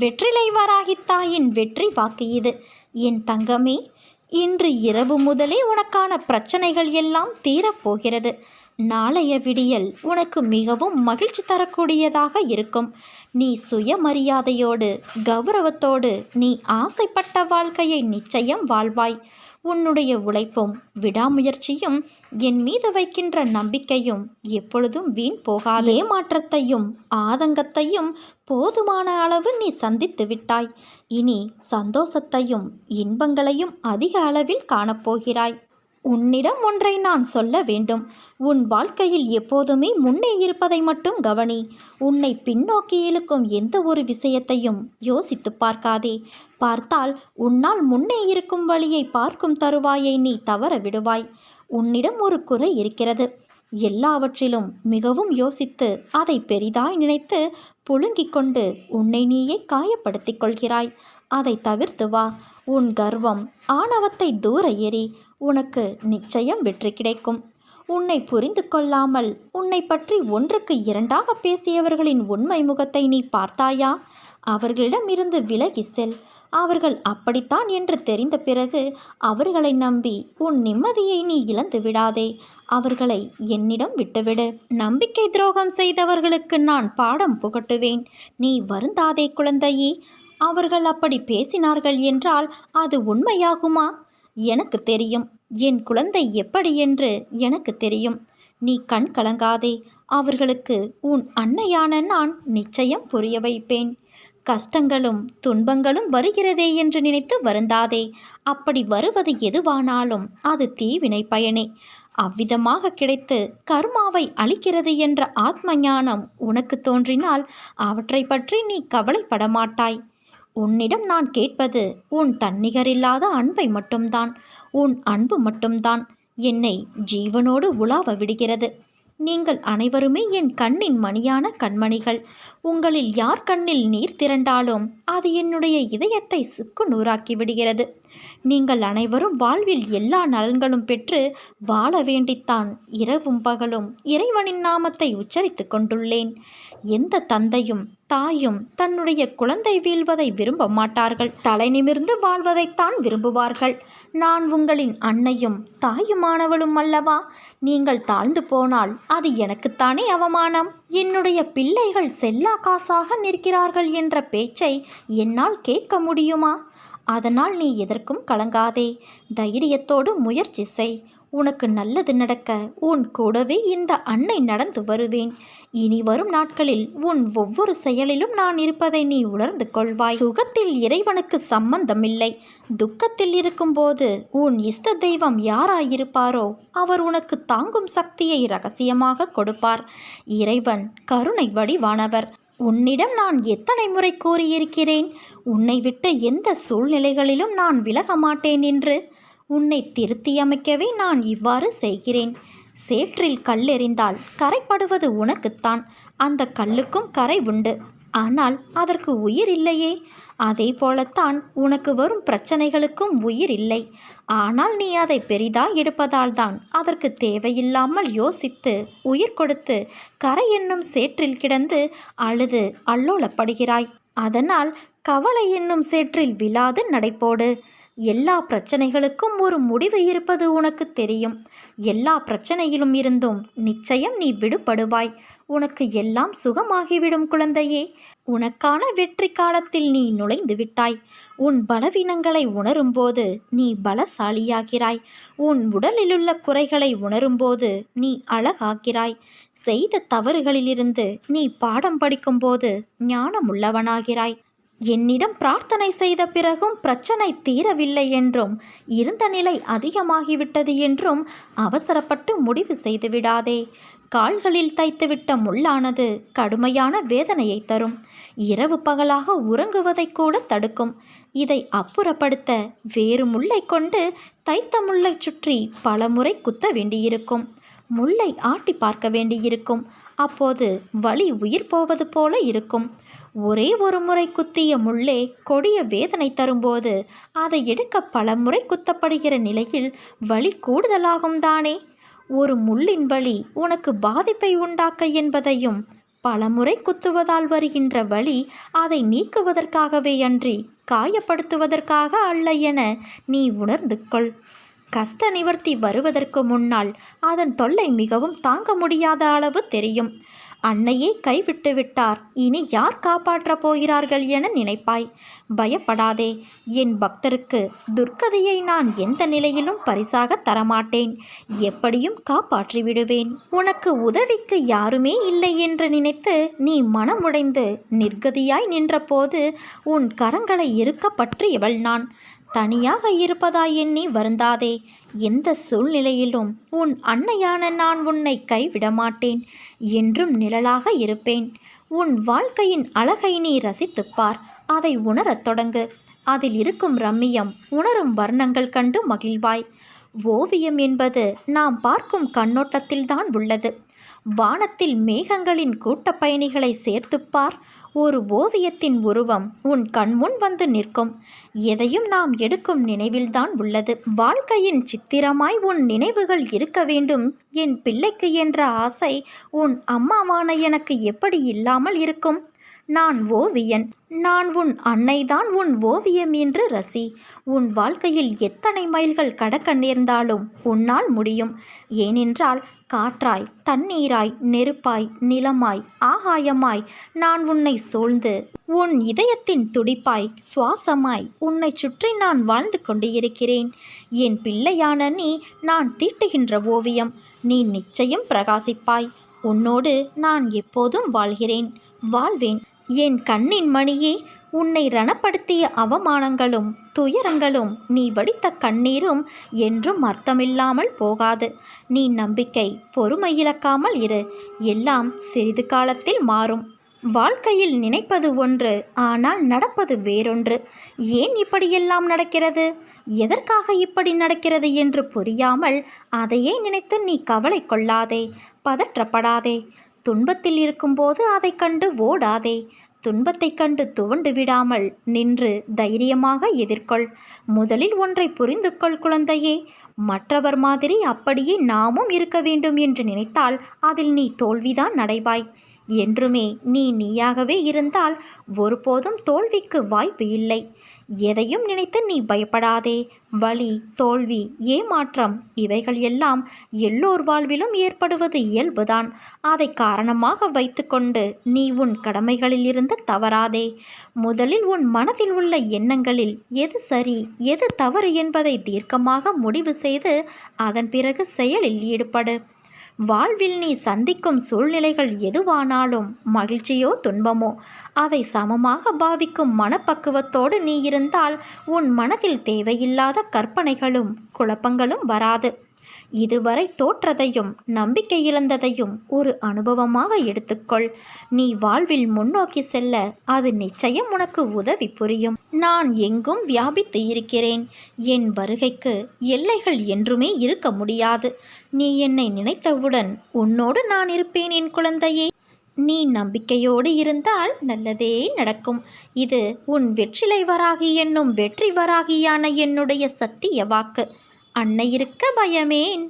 வெற்றிலை வாராகித்தாயின் வெற்றி வாக்கு இது. என் தங்கமே இன்று இரவு முதலே உனக்கான பிரச்சனைகள் எல்லாம் தீரப்போகிறது நாளைய விடியல் உனக்கு மிகவும் மகிழ்ச்சி தரக்கூடியதாக இருக்கும். நீ சுயமரியாதையோடு கௌரவத்தோடு நீ ஆசைப்பட்ட வாழ்க்கையை நிச்சயம் வாழ்வாய். உன்னுடைய உழைப்பும் விடாமுயற்சியும் என் மீது வைக்கின்ற நம்பிக்கையும் எப்பொழுதும் வீண் போகாது. ஏமாற்றத்தையும் ஆதங்கத்தையும் போதுமான அளவு நீ சந்தித்து விட்டாய். இனி சந்தோஷத்தையும் இன்பங்களையும் அதிக அளவில் காணப்போகிறாய். உன்னிடம் ஒன்றை நான் சொல்ல வேண்டும். உன் வாழ்க்கையில் எப்போதுமே முன்னே இருப்பதை மட்டும் கவனி. உன்னை பின்னோக்கி இழுக்கும் எந்த ஒரு விஷயத்தையும் யோசித்து பார்க்காதே. பார்த்தால் உன்னால் முன்னே இருக்கும் வழியை பார்க்கும் தருவாயை நீ தவற விடுவாய். உன்னிடம் ஒரு குறை இருக்கிறது. எல்லாவற்றிலும் மிகவும் யோசித்து அதை பெரிதாய் நினைத்து புழுங்கிக் கொண்டு உன்னை நீயே காயப்படுத்திக் கொள்கிறாய். அதை தவிர்த்து வா. உன் கர்வம் ஆணவத்தை தூர எறி உனக்கு நிச்சயம் வெற்றி கிடைக்கும். உன்னை புரிந்து கொள்ளாமல் உன்னை பற்றி ஒன்றுக்கு இரண்டாக பேசியவர்களின் உண்மை முகத்தை நீ பார்த்தாயா? அவர்களிடமிருந்து விலகி செல். அவர்கள் அப்படித்தான் என்று தெரிந்த பிறகு அவர்களை நம்பி உன் நிம்மதியை நீ இழந்து விடாதே. அவர்களை என்னிடம் விட்டுவிடு. நம்பிக்கை துரோகம் செய்தவர்களுக்கு நான் பாடம் புகட்டுவேன். நீ வருந்தாதே குழந்தையே. அவர்கள் அப்படி பேசினார்கள் என்றால் அது உண்மையாகுமா? எனக்கு தெரியும். என் குழந்தை எப்படி என்று எனக்கு தெரியும். நீ கண் கலங்காதே. அவர்களுக்கு உன் அன்னையான நான் நிச்சயம் புரிய வைப்பேன். கஷ்டங்களும் துன்பங்களும் வருகிறதே என்று நினைத்து வருந்தாதே. அப்படி வருவது எதுவானாலும் அது தீவினை பயனே. அவ்விதமாக கிடைத்து கர்மாவை அளிக்கிறது என்ற ஆத்ம ஞானம் உனக்கு தோன்றினால் அவற்றை பற்றி நீ கவலைப்பட மாட்டாய் உன்னிடம் நான் கேட்பது உன் தன்னிகரில்லாத அன்பை மட்டும்தான். உன் அன்பு மட்டும்தான் என்னை ஜீவனோடு உலாவ விடுகிறது. நீங்கள் அனைவருமே என் கண்ணின் மணியான கண்மணிகள். உங்களில் யார் கண்ணில் நீர் திரண்டாலும் அது என்னுடைய இதயத்தை சுக்கு நூறாக்கி விடுகிறது. நீங்கள் அனைவரும் வாழ்வில் எல்லா நலன்களும் பெற்று வாழ வேண்டித்தான் இரவும் பகலும் இறைவனின் நாமத்தை உச்சரித்து கொண்டுள்ளேன். எந்த தந்தையும் தாயும் தன்னுடைய குழந்தை வீழ்வதை விரும்ப மாட்டார்கள். தலை நிமிர்ந்து வாழ்வதைத்தான் விரும்புவார்கள். நான் உங்களின் அன்னையும் தாயுமானவளும் அல்லவா? நீங்கள் தாழ்ந்து போனால் அது எனக்குத்தானே அவமானம்? என்னுடைய பிள்ளைகள் செல்லா காசாக நிற்கிறார்கள் என்ற பேச்சை என்னால் கேட்க முடியுமா? அதனால் நீ எதற்கும் கலங்காதே. தைரியத்தோடு முயற்சி செய். உனக்கு நல்லது நடக்க உன் கூடவே இந்த அன்னை நடந்து வருவேன். இனி வரும் நாட்களில் உன் ஒவ்வொரு செயலிலும் நான் இருப்பதை நீ உணர்ந்து கொள்வாய். சுகத்தில் இறைவனுக்கு சம்பந்தமில்லை. துக்கத்தில் இருக்கும்போது உன் இஷ்ட தெய்வம் யாராயிருப்பாரோ அவர் உனக்கு தாங்கும் சக்தியை ரகசியமாக கொடுப்பார். இறைவன் கருணை வடிவானவர். உன்னிடம் நான் எத்தனை முறை கூறியிருக்கிறேன்? உன்னை விட்டு எந்த சூழ்நிலைகளிலும் நான் விலக மாட்டேன் என்று. உன்னை திருத்தியமைக்கவே நான் இவ்வாறு செய்கிறேன். சேற்றில் கல்லெறிந்தால் கரைப்படுவது உனக்குத்தான். அந்த கல்லுக்கும் கரை உண்டு. ஆனால் அதற்கு உயிர் இல்லையே. அதே போலத்தான் உனக்கு வரும் பிரச்சனைகளுக்கும் உயிர் இல்லை. ஆனால் நீ அதை பெரிதாய் எடுப்பதால் தான் அதற்கு தேவையில்லாமல் யோசித்து உயிர் கொடுத்து கரை என்னும் சேற்றில் கிடந்து அழுது அல்லோலப்படுகிறாய். அதனால் கவலை என்னும் சேற்றில் விழாது நடைபோடு எல்லா பிரச்சனைகளுக்கும் ஒரு முடிவு இருப்பது உனக்கு தெரியும். எல்லா பிரச்சனையிலும் இருந்தும் நிச்சயம் நீ விடுபடுவாய். உனக்கு எல்லாம் சுகமாகிவிடும் குழந்தையே. உனக்கான வெற்றி காலத்தில் நீ நுழைந்து விட்டாய். உன் பலவீனங்களை உணரும்போது நீ பலசாலியாகிறாய். உன் உடலிலுள்ள குறைகளை உணரும்போது நீ அழகாகிறாய். செய்த தவறுகளிலிருந்து நீ பாடம் படிக்கும்போது ஞானமுள்ளவனாகிறாய். என்னிடம் பிரார்த்தனை செய்த பிறகும் பிரச்சனை தீரவில்லை என்றும் இருந்த நிலை அதிகமாகிவிட்டது என்றும் அவசரப்பட்டு முடிவு செய்துவிடாதே கால்களில் தைத்துவிட்ட முள்ளானது கடுமையான வேதனையை தரும். இரவு பகலாக உறங்குவதை கூட தடுக்கும். இதை அப்புறப்படுத்த வேறு முல்லை கொண்டு தைத்த முல்லை சுற்றி பல முறை குத்த வேண்டியிருக்கும். முல்லை ஆட்டி பார்க்க வேண்டியிருக்கும். அப்போது வலி உயிர் போவது போல இருக்கும். ஒரே ஒரு முறை குத்திய முள்ளே கொடிய வேதனை தரும்போது அதை எடுக்க பல முறை குத்தப்படுகிற நிலையில் வலி கூடுதலாகும் தானே? ஒரு முள்ளின் வலி உனக்கு பாதிப்பை உண்டாக்க என்பதையும் பலமுறை குத்துவதால் வருகின்ற வழி அதை நீக்குவதற்காகவே அன்றி காயப்படுத்துவதற்காக அல்ல என நீ உணர்ந்து கொள். கஷ்ட நிவர்த்தி வருவதற்கு முன்னால் அதன் தொல்லை மிகவும் தாங்க முடியாத அளவு தெரியும். அன்னையே கைவிட்டு விட்டார். இனி யார் காப்பாற்றப் போகிறார்கள் என நினைப்பாய். பயப்படாதே. என் பக்தருக்கு துர்க்கதையை நான் எந்த நிலையிலும் பரிசாக தரமாட்டேன். எப்படியும் காப்பாற்றி விடுவேன் உனக்கு உதவிக்கு யாருமே இல்லை என்று நினைத்து நீ மனமுடைந்து நிர்கதியாய் நின்றபோது உன் கரங்களை இருக்க பற்றியவள் நான். தனியாக இருப்பதாய் எண்ணி வருந்தாதே. எந்த சூழ்நிலையிலும் உன் அன்னையான நான் உன்னை கைவிட மாட்டேன் என்றும் நிழலாக இருப்பேன். உன் வாழ்க்கையின் அழகை நீ ரசித்துப் பார். அதை உணரத் தொடங்கு. அதில் இருக்கும் ரம்மியம் உணரும் வர்ணங்கள் கண்டு மகிழ்வாய். ஓவியம் என்பது நாம் பார்க்கும் கண்ணோட்டத்தில்தான் உள்ளது. வானத்தில் மேகங்களின் கூட்டப் பயணிகளை சேர்த்துப்பார் ஒரு ஓவியத்தின் உருவம் உன் கண்முன் வந்து நிற்கும். எதையும் நாம் எடுக்கும் நினைவில்தான் உள்ளது. வாழ்க்கையின் சித்திரமாய் உன் நினைவுகள் இருக்க வேண்டும். என் பிள்ளைக்கு என்ற ஆசை உன் அம்மாவான எனக்கு எப்படி இல்லாமல் இருக்கும்? நான் ஓவியன். நான் உன் அன்னைதான் உன் ஓவியம் என்று ரசி. உன் வாழ்க்கையில் எத்தனை மைல்கள் கடக்க நேர்ந்தாலும் உன்னால் முடியும். ஏனென்றால் காற்றாய் தண்ணீராய் நெருப்பாய் நிலமாய் ஆகாயமாய் நான் உன்னை சூழ்ந்து உன் இதயத்தின் துடிப்பாய் சுவாசமாய் உன்னை சுற்றி நான் வாழ்ந்து கொண்டு இருக்கிறேன். என் பிள்ளையான நீ நான் தீட்டுகின்ற ஓவியம் நீ நிச்சயம் பிரகாசிப்பாய். உன்னோடு நான் எப்போதும் வாழ்கிறேன். வாழ்வேன். என் கண்ணின் மணியே உன்னை ரணப்படுத்திய அவமானங்களும் துயரங்களும் நீ வடித்த கண்ணீரும் என்றும் அர்த்தமில்லாமல் போகாது. நீ நம்பிக்கை பொறுமை இழக்காமல் இரு. எல்லாம் சிறிது காலத்தில் மாறும். வாழ்க்கையில் நினைப்பது ஒன்று ஆனால் நடப்பது வேறொன்று. ஏன் இப்படியெல்லாம் நடக்கிறது? எதற்காக இப்படி நடக்கிறது என்று புரியாமல் அதையே நினைத்து நீ கவலை கொள்ளாதே பதற்றப்படாதே. துன்பத்தில் இருக்கும்போது அதை கண்டு ஓடாதே. துன்பத்தைக் கண்டு துவண்டு விடாமல் நின்று தைரியமாக எதிர்கொள். முதலில் ஒன்றை புரிந்து கொள் குழந்தையே. மற்றவர் மாதிரி அப்படியே நாமும் இருக்க வேண்டும் என்று நினைத்தால் அதில் நீ தோல்விதான் நடைவாய் என்றுமே நீ நீயாகவே இருந்தால் ஒருபோதும் தோல்விக்கு வாய்ப்பு இல்லை. எதையும் நினைத்து நீ பயப்படாதே. வலி தோல்வி ஏமாற்றம் இவைகள் எல்லாம் எல்லோர் வாழ்விலும் ஏற்படுவது இயல்புதான். அதை காரணமாக வைத்துக்கொண்டு நீ உன் கடமைகளில் இருந்து தவறாதே. முதலில் உன் மனதில் உள்ள எண்ணங்களில் எது சரி எது தவறு என்பதை தீர்க்கமாக முடிவு செய்து அதன் பிறகு செயலில் ஈடுபடு. வாழ்வில் நீ சந்திக்கும் சூழ்நிலைகள் எதுவானாலும் மகிழ்ச்சியோ துன்பமோ அவை சமமாக பாவிக்கும் மனப்பக்குவத்தோடு நீ இருந்தால் உன் மனதில் தேவையில்லாத கற்பனைகளும் குழப்பங்களும் வராது. இதுவரை தோற்றதையும் நம்பிக்கை இழந்ததையும் ஒரு அனுபவமாக எடுத்துக்கொள். நீ வாழ்வில் முன்னோக்கி செல்ல அது நிச்சயம் உனக்கு உதவி புரியும். நான் எங்கும் வியாபித்து இருக்கிறேன். என் வருகைக்கு எல்லைகள் என்றுமே இருக்க முடியாது. நீ என்னை நினைத்தவுடன் உன்னோடு நான் இருப்பேன் என் குழந்தையே. நீ நம்பிக்கையோடு இருந்தால் நல்லதே நடக்கும். இது உன் வெற்றிலை வராகி என்னும் வெற்றி வராகியான என்னுடைய சத்திய வாக்கு. அன்னை இருக்க பயமேன்.